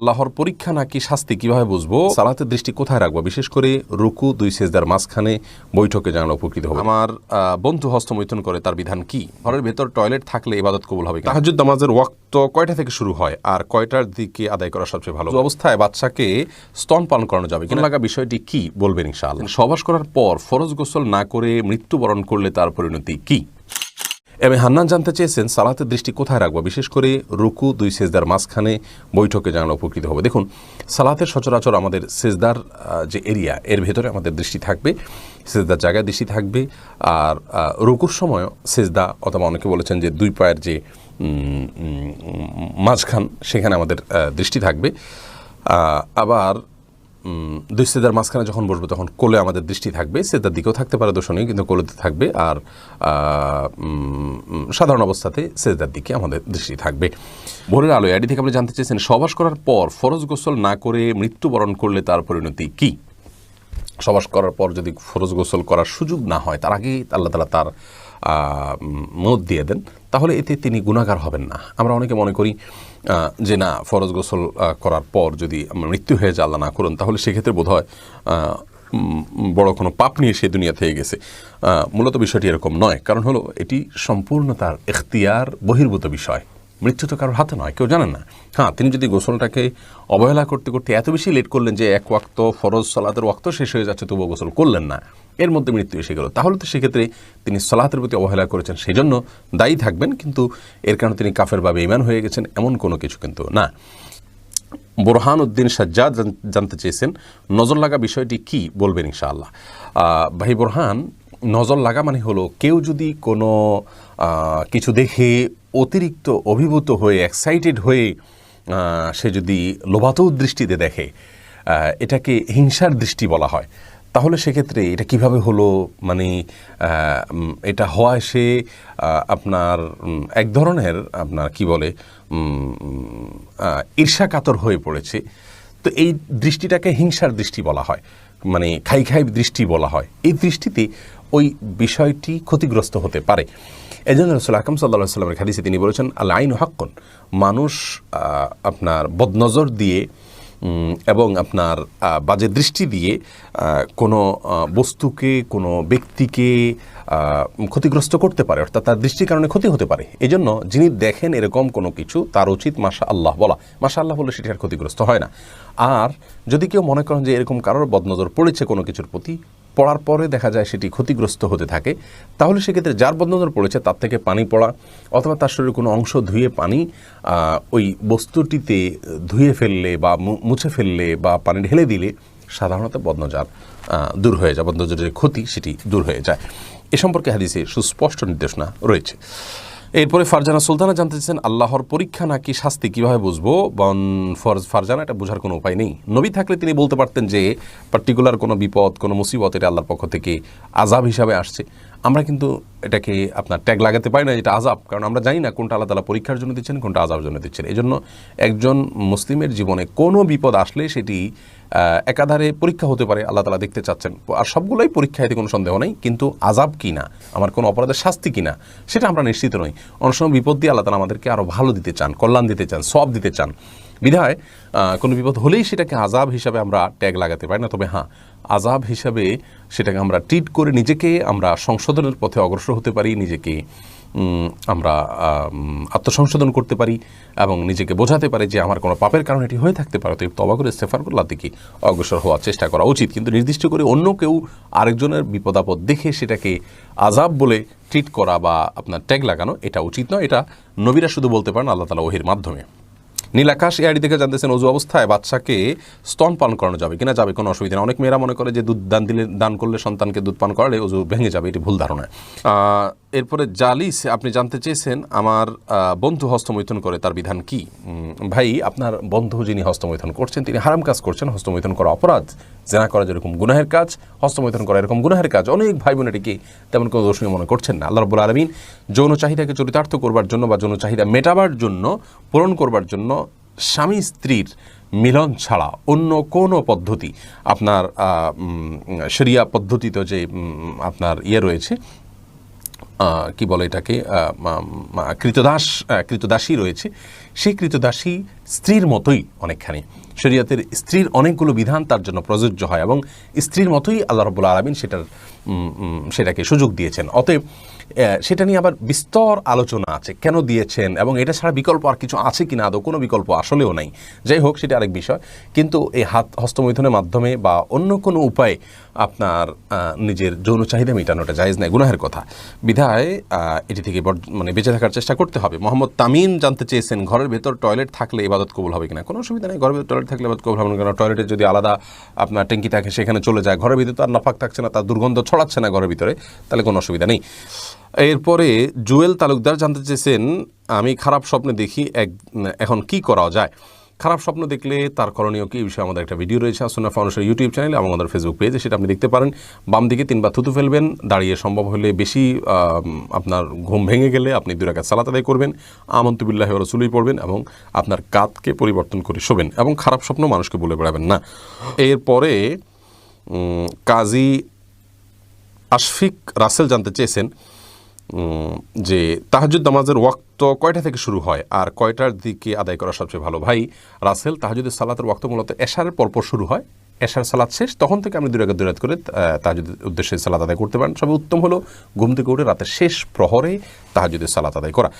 আল্লাহর পরীক্ষা নাকি শাস্তি কীভাবে বুঝব? সালাতের দৃষ্টি কোথায় রাখব? বিশেষ করে রুকু দুই সেজদার মাঝখানে বৈঠকে জানানো উপকৃত হবে। আমার বন্ধু হস্তমৈথুন করে তার বিধান কি? ঘরের ভেতর টয়লেট থাকলে ইবাদত কবুল হবে তাহাজুদ নামাজের ওয়াক্ত কয়টা থেকে শুরু হয়? আর কয়টার দিকে আদায় করা সবচেয়ে ভালো? অবস্থায় বাচ্চাকে স্তন পালন করানো যাবে কিনা? লাগা বিষয়টি কি বলবেন ইনশাআল্লাহ? সবাস করার পর ফরজ গোসল না করে মৃত্যুবরণ করলে তার পরিণতি কি? এবং হান্নান জানতে চেয়েছেন, সালাতের দৃষ্টি কোথায় রাখব? বিশেষ করে রুকু, দুই সেজদার মাঝখানে বৈঠকে জানানো উপকৃত হবে। দেখুন, সালাতের সচরাচর আমাদের সেজদার যে এরিয়া, এর ভেতরে আমাদের দৃষ্টি থাকবে, সেজদার জায়গায় দৃষ্টি থাকবে, আর রুকুর সময় সেজদা, অথবা অনেকে বলেছেন যে দুই পায়ের যে মাঝখান, সেখানে আমাদের দৃষ্টি থাকবে। আবার দুই সেদার মাঝখানে যখন বসবো, তখন কোলে আমাদের দৃষ্টি থাকবে সেদার দিকেও থাকতে পারে দোষ নেই কিন্তু কোলেতে থাকবে, আর সাধারণ অবস্থাতে সেজদার দিকে আমাদের দৃষ্টি থাকবে। ভোরের আলো এডি থেকে আপনি জানতে চেয়েছেন, সবাস করার পর ফরজ গোসল না করে মৃত্যুবরণ করলে তার পরিণতি কি? সবাস করার পর যদি ফরজ গোসল করার সুযোগ না হয়, তার আগেই আল্লাহ তালা তার মত দিয়ে দেন। তাহলে এতে তিনি গুণাগার হবেন না। আমরা অনেকে মনে করি যে না, ফরজ গোসল করার পর যদি মৃত্যু হয়ে যায়, আল্লাহ না করুন, তাহলে সেক্ষেত্রে বোধ হয় বড় কোনো পাপ নিয়ে সে দুনিয়া থেকে গেছে। মূলত বিষয়টি এরকম নয়, কারণ হলো এটি সম্পূর্ণ তার এখতিয়ার, বহির্ভূত বিষয়। মৃত্যু তো কারোর হাতে নয়, কেউ জানেন না। হ্যাঁ তিনি যদি গোসলটাকে অবহেলা করতে করতে এত বেশি লেট করলেন যে এক ওয়াক্ত ফরজ সালাতের ওয়াক্ত শেষ হয়ে যাচ্ছে, তবুও গোসল করলেন না, এর মধ্যে মৃত্যু এসে গেল। তাহলে তো সেক্ষেত্রে তিনি সালাতের প্রতি অবহেলা করেছেন সেই জন্য দায়ী থাকবেন, কিন্তু এর কারণে তিনি কাফের বা বেইমান হয়ে গেছেন, এমন কোনো কিছু কিন্তু না। বোরহান উদ্দিন সাজ্জাদ জানতে চেয়েছেন, নজর লাগা বিষয়টি কি বলবেন ইনশাআল্লাহ। ভাই বোরহান, নজর লাগা মানে হলো কেউ যদি কোনো কিছু দেখে অতিরিক্ত অভিভূত হয়ে এক্সাইটেড হয়ে সে যদি লোভাত দৃষ্টিতে দেখে এটাকে হিংসার দৃষ্টি বলা হয় তাহলে সেক্ষেত্রে এটা কীভাবে হলো? মানে এটা হওয়ায় সে আপনার এক ধরনের আপনার কি বলে উম, আহ, ঈর্ষাকাতর হয়ে পড়েছে। তো এই দৃষ্টিটাকে হিংসার দৃষ্টি বলা হয় মানে খাই খাই দৃষ্টি বলা হয়। এই দৃষ্টিতে ওই বিষয়টি ক্ষতিগ্রস্ত হতে পারে। এই জন্য রসুল আকরম সাল্লাহ সাল্লামের খাদিসে তিনি বলেছেন আল আইন হাক্কন মানুষ আপনার বদনজর দিয়ে এবং আপনার বাজে দৃষ্টি দিয়ে কোনো বস্তুকে, কোনো ব্যক্তিকে ক্ষতিগ্রস্ত করতে পারে, অর্থাৎ তার দৃষ্টির কারণে ক্ষতি হতে পারে। এই জন্য যিনি দেখেন এরকম কোনো কিছু, তার উচিত মাসা আল্লাহ বলা। মাসা আল্লাহ বলে সেটি আর ক্ষতিগ্রস্ত হয় না। আর যদি কেউ মনে করেন যে এরকম কারোর বদনজর পড়েছে কোনো কিছুর প্রতি পড়ার পরে দেখা যায় সেটি ক্ষতিগ্রস্ত হতে থাকে, তাহলে সেক্ষেত্রে যার বদনজর পড়েছে তার থেকে পানি পড়া অথবা তার শরীরে কোনো অংশ ধুয়ে পানি ওই বস্তুটিতে ধুয়ে ফেললে বা মুছে ফেললে বা পানি ঢেলে দিলে সাধারণত বদনজার দূর হয়ে যায় বদনজরের ক্ষতি সেটি দূর হয়ে যায়। এ সম্পর্কে হাদিসে সুস্পষ্ট নির্দেশনা রয়েছে। এরপরে ফারজানা সুলতানা জানতে চাচ্ছেন আল্লাহর পরীক্ষা নাকি শাস্তি, কীভাবে বুঝব? বন ফরজ ফারজানা, এটা বোঝার কোনো উপায় নেই। নবী থাকলে তিনি বলতে পারতেন যে পার্টিকুলার কোনো বিপদ, কোনো মুসিবত, এটা আল্লাহর পক্ষ থেকে আজাব হিসাবে আসছে। আমরা কিন্তু এটাকে আপনার ট্যাগ লাগাতে পারি না এটা আজাব কারণ আমরা জানি না কোনটা আল্লাহ তালা পরীক্ষার জন্য দিচ্ছেন, কোনটা আজাবের জন্য দিচ্ছেন। এই জন্য একজন মুসলিমের জীবনে কোনো বিপদ আসলে সেটি একাধারে পরীক্ষা হতে পারে, আল্লাহ তালা দেখতে চাচ্ছেন। আর সবগুলোই পরীক্ষা, এতে কোনো সন্দেহ নেই, কিন্তু আজাব কি না আমার কোনো অপরাধের শাস্তি কি না সেটা আমরা নিশ্চিত নই। অনেক সময় বিপদ দিয়ে আল্লাহ তালা আমাদেরকে আরও ভালো দিতে চান, কল্যাণ দিতে চান সব দিতে চান। বিধায় কোনো বিপদ হলেই সেটাকে আজাব হিসাবে আমরা ট্যাগ লাগাতে পারি না, তবে হ্যাঁ আজাব হিসাবে সেটাকে আমরা ট্রিট করে নিজেকে আমরা সংশোধনের পথে অগ্রসর হতে পারি, নিজেকে আমরা আত্মসংশোধন করতে পারি এবং নিজেকে বোঝাতে পারি যে আমার কোনো পাপের কারণে এটি হয়ে থাকতে পারে। তো তবা করে ইস্তেফার দিকে অগ্রসর হওয়ার চেষ্টা করা উচিত। কিন্তু নির্দিষ্ট করে অন্য কেউ আরেকজনের বিপদ আপদ দেখে সেটাকে আজাব বলে ট্রিট করা বা আপনার ট্যাগ লাগানো, এটা উচিত নয়। এটা নবীরা শুধু বলতে পারেন আল্লাহ তালা ওহির মাধ্যমে। নীলাকাশ এআডি থেকে জানতেছেন, অজু অবস্থায় বাচ্চাকে স্তন পান করানো যাবে কিনা? যাবে কোনো অসুবিধা নেই। অনেক মেয়েরা মনে করে যে দুধ দান দিলে, দান করলে সন্তানকে দুধ পান করালে অজু ভেঙে যাবে, এটি ভুল ধারণা। এরপরে জালিস, আপনি জানতে চেয়েছেন আমার বন্ধু হস্তমৈথুন করে তার বিধান কি? ভাই, আপনার বন্ধু যিনি হস্তমৈথুন করছেন, তিনি হারাম কাজ করছেন, হস্তমৈথুন করা অপরাধ, জেনা করা যেরকম গুনাহের কাজ, হস্তমৈথুন করা এরকম গুনাহের কাজ, অনেক ভাই বোন এটিকে তেমন কোনো দোষণীয় মনে করছেন না। আল্লাহ রবুল আলমিন যৌন চাহিদাকে চরিতার্থ করবার জন্য বা যৌন চাহিদা মেটাবার জন্য, পূরণ করবার জন্য স্বামী স্ত্রীর মিলন ছাড়া অন্য কোনো পদ্ধতি, আপনার শরিয়া পদ্ধতিতে যে আপনার ইয়ে রয়েছে কি বলে এটাকে কৃতদাস কৃতদাসী রয়েছে। সেই কৃতদাসী স্ত্রীর মতোই অনেকখানি। শরীয়তের স্ত্রীর অনেকগুলো বিধান তার জন্য প্রযোজ্য হয় এবং স্ত্রীর মতোই আল্লাহ রবুল্লা আলমিন সেটার সেটাকে সুযোগ দিয়েছেন। অতএব সেটা নিয়ে আবার বিস্তর আলোচনা আছে। কেন দিয়েছেন? এবং এটা ছাড়া বিকল্প আর কিছু আছে কি না আদৌ কোনো বিকল্প আসলেও নাই। যাই হোক, সেটা আরেক বিষয়। কিন্তু এই হাত হস্তমৈথুনের মাধ্যমে বা অন্য কোনো উপায়ে আপনার নিজের যৌন চাহিদা মেটানোটা জায়েজ নাই, গুনাহের কথা। বিধায় এটি থেকে মানে বেঁচে থাকার চেষ্টা করতে হবে। মোহাম্মদ তামিন জানতে চেয়েছেন, ঘরের ভেতর টয়লেট থাকলে ইবাদত কবুল হবে কিনা? কোনো অসুবিধা নেই ঘরের টয়লেট থাকলে আবাদ কবুল হবে না কারণ টয়লেটে যদি আলাদা আপনার ট্যাঙ্কি থাকে, সেখানে চলে যায়। ঘরের ভিতরে তো আর নাফাক থাকছে না, তার দুর্গন্ধ ছড়াচ্ছে না ঘরের ভিতরে, তাহলে কোনো অসুবিধা নেই। এরপরে জুয়েল তালুকদার জানতে চেয়েছেন, আমি খারাপ স্বপ্নে দেখি এক এখন কি করা যায়? খারাপ স্বপ্ন দেখলে তার করণীয় কি বিষয়ে আমাদের একটা ভিডিও রয়েছে আসুনা ফাউন্ডেশন ইউটিউব চ্যানেলে এবং আমাদের ফেসবুক পেজে, সেটা আপনি দেখতে পারেন। বাম দিকে তিনবার থুতু ফেলবেন, দাঁড়িয়ে সম্ভব হলে বেশি আপনার ঘুম ভেঙে গেলে আপনি দুই রাকাত সালাত আদায় করবেন আমন্তুবিল্লাহ রসুলই পড়বেন এবং আপনার কাতকে পরিবর্তন করে শোবেন এবং খারাপ স্বপ্ন মানুষকে বলে বেড়াবেন না। এরপরে কাজী আশফিক রাসেল জানতে চেয়েছেন যে তাহাজুদ নামাজের ওয়াক্ত কয়টা থেকে শুরু হয়? আর কয়টার দিকে আদায় করা সবচেয়ে ভালো? ভাই, রাসেল, তাহাজুদের সালাতের ওয়াক্ত মূলত এশারের পরপর শুরু হয়। এশার সালাত শেষ, তখন থেকে আপনি দুরাগাত দুরাত করে তাহাজুদের উদ্দেশ্যে সালাত আদায় করতে পারেন। সবে উত্তম হলো, ঘুম থেকে উঠে রাতের শেষ প্রহরে তাহাজুদের সালাত আদায় করা।